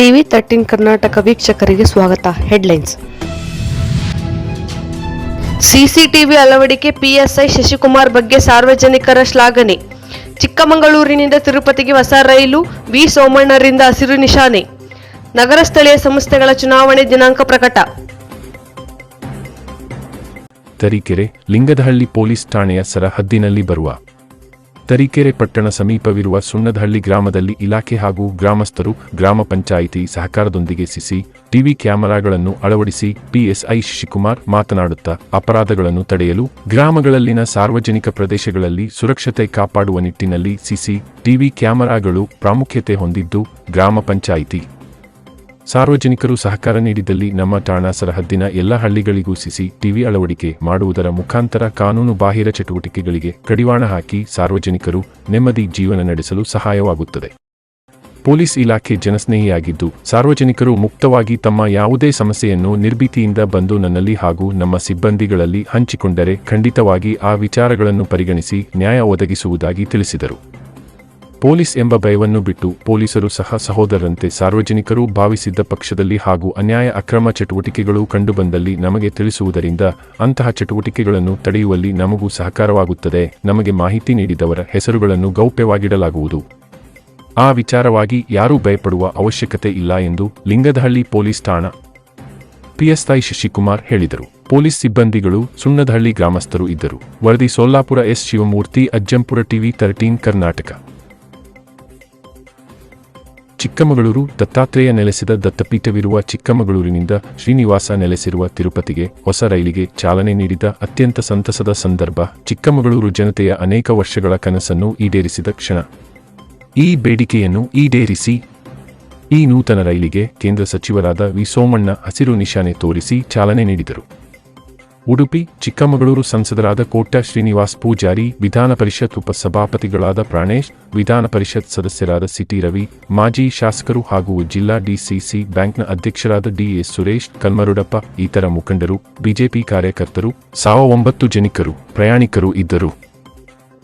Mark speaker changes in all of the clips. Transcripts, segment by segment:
Speaker 1: TV thirteen Karnataka ವೀಕ್ಷಕರಿಗೆ ಸ್ವಾಗತ. Headlines. CCTV ಅಳವಡಿಕೆ ಪಿಎಸ್ಐ ಶಶಿಕುಮಾರ್ ಬಗ್ಗೆ ಸಾರ್ವಜನಿಕರ ಶ್ಲಾಘನೆ. ಚಿಕ್ಕಮಗಳೂರಿನಿಂದ ತಿರುಪತಿಗೆ ಹೊಸ ರೈಲು ವಿ. ಸೋಮಣ್ಣರಿಂದ ಹಸಿರು ನಿಶಾನೆ. ನಗರ ಸ್ಥಳೀಯ ಸಂಸ್ಥೆಗಳ ಚುನಾವಣೆ ದಿನಾಂಕ ಪ್ರಕಟ.
Speaker 2: ತರೀಕೆರೆ, ಲಿಂಗದಹಳ್ಳಿ ಪೊಲೀಸ್ ಠಾಣೆಯ ಸರಹದ್ದಿನಲ್ಲಿ ಬರುವ ತರೀಕೆರೆ ಪಟ್ಟಣ ಸಮೀಪವಿರುವ ಸುಣ್ಣದಹಳ್ಳಿ ಗ್ರಾಮದಲ್ಲಿ ಇಲಾಖೆ ಹಾಗೂ ಗ್ರಾಮಸ್ಥರು ಗ್ರಾಮ ಪಂಚಾಯಿತಿ ಸಹಕಾರದೊಂದಿಗೆ ಸಿಸಿ ಟಿವಿ ಕ್ಯಾಮೆರಾಗಳನ್ನು ಅಳವಡಿಸಿ ಪಿಎಸ್ಐ ಶಿವಕುಮಾರ್ ಮಾತನಾಡುತ್ತಾ ಅಪರಾಧಗಳನ್ನು ತಡೆಯಲು ಗ್ರಾಮಗಳಲ್ಲಿನ ಸಾರ್ವಜನಿಕ ಪ್ರದೇಶಗಳಲ್ಲಿ ಸುರಕ್ಷತೆ ಕಾಪಾಡುವ ನಿಟ್ಟಿನಲ್ಲಿ ಸಿಸಿ ಟಿವಿ ಕ್ಯಾಮೆರಾಗಳು ಪ್ರಾಮುಖ್ಯತೆ ಹೊಂದಿದ್ದು ಗ್ರಾಮ ಪಂಚಾಯಿತಿ ಸಾರ್ವಜನಿಕರು ಸಹಕಾರ ನೀಡಿದಲ್ಲಿ ನಮ್ಮ ಠಾಣಾ ಸರಹದ್ದಿನ ಎಲ್ಲ ಹಳ್ಳಿಗಳಿಗೂ ಸಿಸಿ ಟಿವಿ ಅಳವಡಿಕೆ ಮಾಡುವುದರ ಮುಖಾಂತರ ಕಾನೂನು ಬಾಹಿರ ಚಟುವಟಿಕೆಗಳಿಗೆ ಕಡಿವಾಣ ಹಾಕಿ ಸಾರ್ವಜನಿಕರು ನೆಮ್ಮದಿ ಜೀವನ ನಡೆಸಲು ಸಹಾಯವಾಗುತ್ತದೆ. ಪೊಲೀಸ್ ಇಲಾಖೆ ಜನಸ್ನೇಹಿಯಾಗಿದ್ದು, ಸಾರ್ವಜನಿಕರು ಮುಕ್ತವಾಗಿ ತಮ್ಮ ಯಾವುದೇ ಸಮಸ್ಯೆಯನ್ನು ನಿರ್ಭೀತಿಯಿಂದ ಬಂದು ನನ್ನಲ್ಲಿ ಹಾಗೂ ನಮ್ಮ ಸಿಬ್ಬಂದಿಗಳಲ್ಲಿ ಹಂಚಿಕೊಂಡರೆ ಖಂಡಿತವಾಗಿ ಆ ವಿಚಾರಗಳನ್ನು ಪರಿಗಣಿಸಿ ನ್ಯಾಯ ಒದಗಿಸುವುದಾಗಿ ತಿಳಿಸಿದರು. ಪೊಲೀಸ್ ಎಂಬ ಭಯವನ್ನು ಬಿಟ್ಟು ಪೊಲೀಸರು ಸಹ ಸಹೋದರರಂತೆ ಸಾರ್ವಜನಿಕರು ಭಾವಿಸಿದ್ದ ಪಕ್ಷದಲ್ಲಿ ಹಾಗೂ ಅನ್ಯಾಯ ಅಕ್ರಮ ಚಟುವಟಿಕೆಗಳು ಕಂಡುಬಂದಲ್ಲಿ ನಮಗೆ ತಿಳಿಸುವುದರಿಂದ ಅಂತಹ ಚಟುವಟಿಕೆಗಳನ್ನು ತಡೆಯುವಲ್ಲಿ ನಮಗೂ ಸಹಕಾರವಾಗುತ್ತದೆ. ನಮಗೆ ಮಾಹಿತಿ ನೀಡಿದವರ ಹೆಸರುಗಳನ್ನು ಗೌಪ್ಯವಾಗಿಡಲಾಗುವುದು. ಆ ವಿಚಾರವಾಗಿ ಯಾರೂ ಭಯಪಡುವ ಅವಶ್ಯಕತೆ ಇಲ್ಲ ಎಂದು ಲಿಂಗದಹಳ್ಳಿ ಪೊಲೀಸ್ ಠಾಣಾ ಪಿಎಸ್ಐ ಶಶಿಕುಮಾರ್ ಹೇಳಿದರು. ಪೊಲೀಸ್ ಸಿಬ್ಬಂದಿಗಳು ಸುಣ್ಣದಹಳ್ಳಿ ಗ್ರಾಮಸ್ಥರು ಇದ್ದರು. ವರದಿ Sollapura S Shivamurthy, Ajjampura TV thirteen Karnataka. Chikkamagaluru Dattatreya ನೆಲೆಸಿದ ದತ್ತಪೀಠವಿರುವ ಚಿಕ್ಕಮಗಳೂರಿನಿಂದ ಶ್ರೀನಿವಾಸ ನೆಲೆಸಿರುವ ತಿರುಪತಿಗೆ ಹೊಸ ರೈಲಿಗೆ ಚಾಲನೆ ನೀಡಿದ ಅತ್ಯಂತ ಸಂತಸದ ಸಂದರ್ಭ ಚಿಕ್ಕಮಗಳೂರು ಜನತೆಯ ಅನೇಕ ವರ್ಷಗಳ ಕನಸನ್ನು ಈಡೇರಿಸಿದ ಕ್ಷಣ. ಈ ಬೇಡಿಕೆಯನ್ನು ಈಡೇರಿಸಿ ಈ ನೂತನ ರೈಲಿಗೆ ಕೇಂದ್ರ ಸಚಿವರಾದ ವಿ ಸೋಮಣ್ಣ ಹಸಿರು ನಿಶಾನೆ ತೋರಿಸಿ ಚಾಲನೆ ನೀಡಿದರು. ಉಡುಪಿ, ಚಿಕ್ಕಮಗಳೂರು ಸಂಸದರಾದ ಕೋಟ ಶ್ರೀನಿವಾಸ್ ಪೂಜಾರಿ, ವಿಧಾನ ಪರಿಷತ್ ಉಪಸಭಾಪತಿಗಳಾದ ಪ್ರಾಣೇಶ್, ವಿಧಾನ ಪರಿಷತ್ ಸದಸ್ಯರಾದ ಸಿಟಿ ರವಿ, ಮಾಜಿ ಶಾಸಕರು ಹಾಗೂ ಜಿಲ್ಲಾ ಡಿಸಿಸಿ ಬ್ಯಾಂಕ್ನ ಅಧ್ಯಕ್ಷರಾದ ಡಿಎಸ್ ಸುರೇಶ್ ಕಲ್ಮರುಡಪ್ಪ ಇತರ ಮುಖಂಡರು, ಬಿಜೆಪಿ ಕಾರ್ಯಕರ್ತರು, ಸಾವ ಒಂಬತ್ತು ಜನಿಕರು, ಪ್ರಯಾಣಿಕರು ಇದ್ದರು.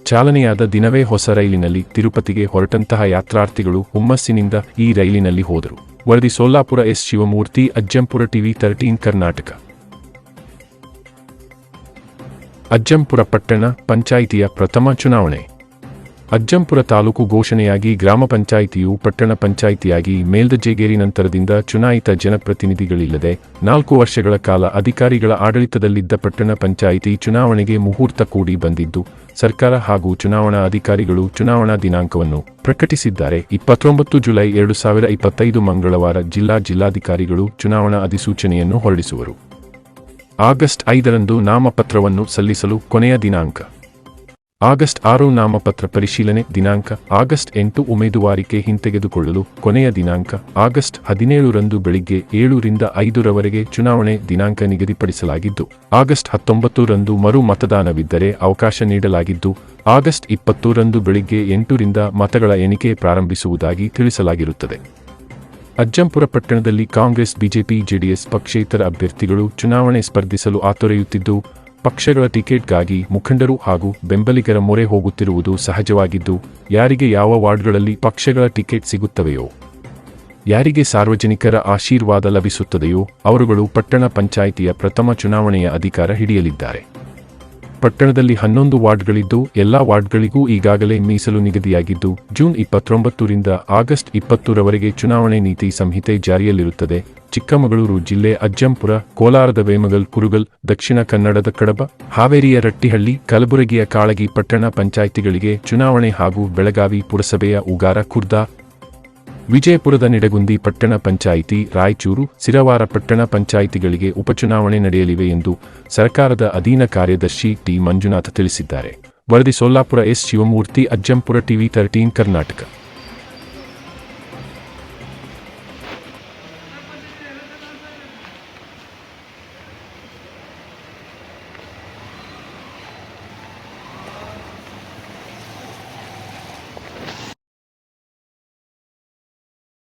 Speaker 2: ಚಾಲನೆಯಾದ ದಿನವೇ ಹೊಸ ರೈಲಿನಲ್ಲಿ ತಿರುಪತಿಗೆ ಹೊರಟಂತಹ ಯಾತ್ರಾರ್ಥಿಗಳು ಹುಮ್ಮಸ್ಸಿನಿಂದ ಈ ರೈಲಿನಲ್ಲಿ ಹೋದರು. ವರದಿ Solapura S Shivamurthy, Ajjampura TV thirteen Karnataka. Ajjampura ಪಟ್ಟಣ ಪಂಚಾಯಿತಿಯ ಪ್ರಥಮ ಚುನಾವಣೆ. ಅಜ್ಜಂಪುರ ತಾಲೂಕು ಘೋಷಣೆಯಾಗಿ ಗ್ರಾಮ ಪಂಚಾಯಿತಿಯು ಪಟ್ಟಣ ಪಂಚಾಯಿತಿಯಾಗಿ ಮೇಲ್ದಜೆಗೇರಿ ನಂತರದಿಂದ ಚುನಾಯಿತ ಜನಪ್ರತಿನಿಧಿಗಳಿಲ್ಲದೆ ನಾಲ್ಕು ವರ್ಷಗಳ ಕಾಲ ಅಧಿಕಾರಿಗಳ ಆಡಳಿತದಲ್ಲಿದ್ದ ಪಟ್ಟಣ ಪಂಚಾಯಿತಿ ಚುನಾವಣೆಗೆ ಮುಹೂರ್ತ ಕೂಡಿ ಬಂದಿದ್ದು, ಸರ್ಕಾರ ಹಾಗೂ ಚುನಾವಣಾ ಅಧಿಕಾರಿಗಳು ಚುನಾವಣಾ ದಿನಾಂಕವನ್ನು ಪ್ರಕಟಿಸಿದ್ದಾರೆ. ಇಪ್ಪತ್ತೊಂಬತ್ತು ಜುಲೈ ಎರಡು ಸಾವಿರ ಇಪ್ಪತ್ತೈದು ಮಂಗಳವಾರ ಜಿಲ್ಲಾ ಜಿಲ್ಲಾಧಿಕಾರಿಗಳು ಚುನಾವಣಾ ಅಧಿಸೂಚನೆಯನ್ನು ಹೊರಡಿಸುವರು. ಆಗಸ್ಟ್ ಐದರಂದು ನಾಮಪತ್ರವನ್ನು ಸಲ್ಲಿಸಲು ಕೊನೆಯ ದಿನಾಂಕ. ಆಗಸ್ಟ್ ಆರು ನಾಮಪತ್ರ ಪರಿಶೀಲನೆ ದಿನಾಂಕ. ಆಗಸ್ಟ್ ಎಂಟು ಉಮೇದುವಾರಿಕೆ ಹಿಂತೆಗೆದುಕೊಳ್ಳಲು ಕೊನೆಯ ದಿನಾಂಕ. ಆಗಸ್ಟ್ ಹದಿನೇಳರಂದು ಬೆಳಿಗ್ಗೆ ಏಳರಿಂದ ಐದರವರೆಗೆ ಚುನಾವಣೆ ದಿನಾಂಕ ನಿಗದಿಪಡಿಸಲಾಗಿದ್ದು, ಆಗಸ್ಟ್ ಹತ್ತೊಂಬತ್ತರಂದು ಮರು ಮತದಾನವಿದ್ದರೆ ಅವಕಾಶ ನೀಡಲಾಗಿದ್ದು, ಆಗಸ್ಟ್ ಇಪ್ಪತ್ತರಂದು ಬೆಳಿಗ್ಗೆ ಎಂಟರಿಂದ ಮತಗಳ ಎಣಿಕೆ ಪ್ರಾರಂಭಿಸುವುದಾಗಿ ತಿಳಿಸಲಾಗಿರುತ್ತದೆ. ಅಜ್ಜಂಪುರ ಪಟ್ಟಣದಲ್ಲಿ ಕಾಂಗ್ರೆಸ್, ಬಿಜೆಪಿ, ಜೆಡಿಎಸ್ ಪಕ್ಷೇತರ ಅಭ್ಯರ್ಥಿಗಳು ಚುನಾವಣೆ ಸ್ಪರ್ಧಿಸಲು ಆತೊರೆಯುತ್ತಿದ್ದು, ಪಕ್ಷಗಳ ಟಿಕೆಟ್ಗಾಗಿ ಮುಖಂಡರು ಹಾಗೂ ಬೆಂಬಲಿಗರ ಮೊರೆ ಹೋಗುತ್ತಿರುವುದು ಸಹಜವಾಗಿದ್ದು, ಯಾರಿಗೆ ಯಾವ ವಾರ್ಡ್ಗಳಲ್ಲಿ ಪಕ್ಷಗಳ ಟಿಕೆಟ್ ಸಿಗುತ್ತವೆಯೋ, ಯಾರಿಗೆ ಸಾರ್ವಜನಿಕರ ಆಶೀರ್ವಾದ ಲಭಿಸುತ್ತದೆಯೋ, ಅವರುಗಳು ಪಟ್ಟಣ ಪಂಚಾಯಿತಿಯ ಪ್ರಥಮ ಚುನಾವಣೆಯ ಅಧಿಕಾರ ಹಿಡಿಯಲಿದ್ದಾರೆ. ಪಟ್ಟಣದಲ್ಲಿ ಹನ್ನೊಂದು ವಾರ್ಡ್ಗಳಿದ್ದು, ಎಲ್ಲಾ ವಾರ್ಡ್ಗಳಿಗೂ ಈಗಾಗಲೇ ಮೀಸಲು ನಿಗದಿಯಾಗಿದ್ದು, ಜೂನ್ ಇಪ್ಪತ್ತೊಂಬತ್ತರಿಂದ ಆಗಸ್ಟ್ ಇಪ್ಪತ್ತರವರೆಗೆ ಚುನಾವಣೆ ನೀತಿ ಸಂಹಿತೆ ಜಾರಿಯಲ್ಲಿರುತ್ತದೆ. ಚಿಕ್ಕಮಗಳೂರು ಜಿಲ್ಲೆ ಅಜ್ಜಂಪುರ, ಕೋಲಾರದ ವೇಮಗಲ್, ಕುರುಗಲ್, ದಕ್ಷಿಣ ಕನ್ನಡದ ಕಡಬ, ಹಾವೇರಿಯ ರಟ್ಟಿಹಳ್ಳಿ, ಕಲಬುರಗಿಯ ಕಾಳಗಿ ಪಟ್ಟಣ ಪಂಚಾಯಿತಿಗಳಿಗೆ ಚುನಾವಣೆ ಹಾಗೂ ಬೆಳಗಾವಿ ಪುರಸಭೆಯ ಉಗಾರ ಖುರ್ದಾ ವಿಜಯಪುರದ ನಿಡಗುಂದಿ ಪಟ್ಟಣ ಪಂಚಾಯಿತಿ, ರಾಯಚೂರು, ಸಿರವಾರ ಪಟ್ಟಣ ಪಂಚಾಯಿತಿಗಳಿಗೆ ಉಪಚುನಾವಣೆ ನಡೆಯಲಿವೆ ಎಂದು ಸರ್ಕಾರದ ಅಧೀನ ಕಾರ್ಯದರ್ಶಿ ಟಿ ಮಂಜುನಾಥ ತಿಳಿಸಿದ್ದಾರೆ. ವರದಿ Solapura S Shivamurthy, Ajjampura TV thirteen Karnataka.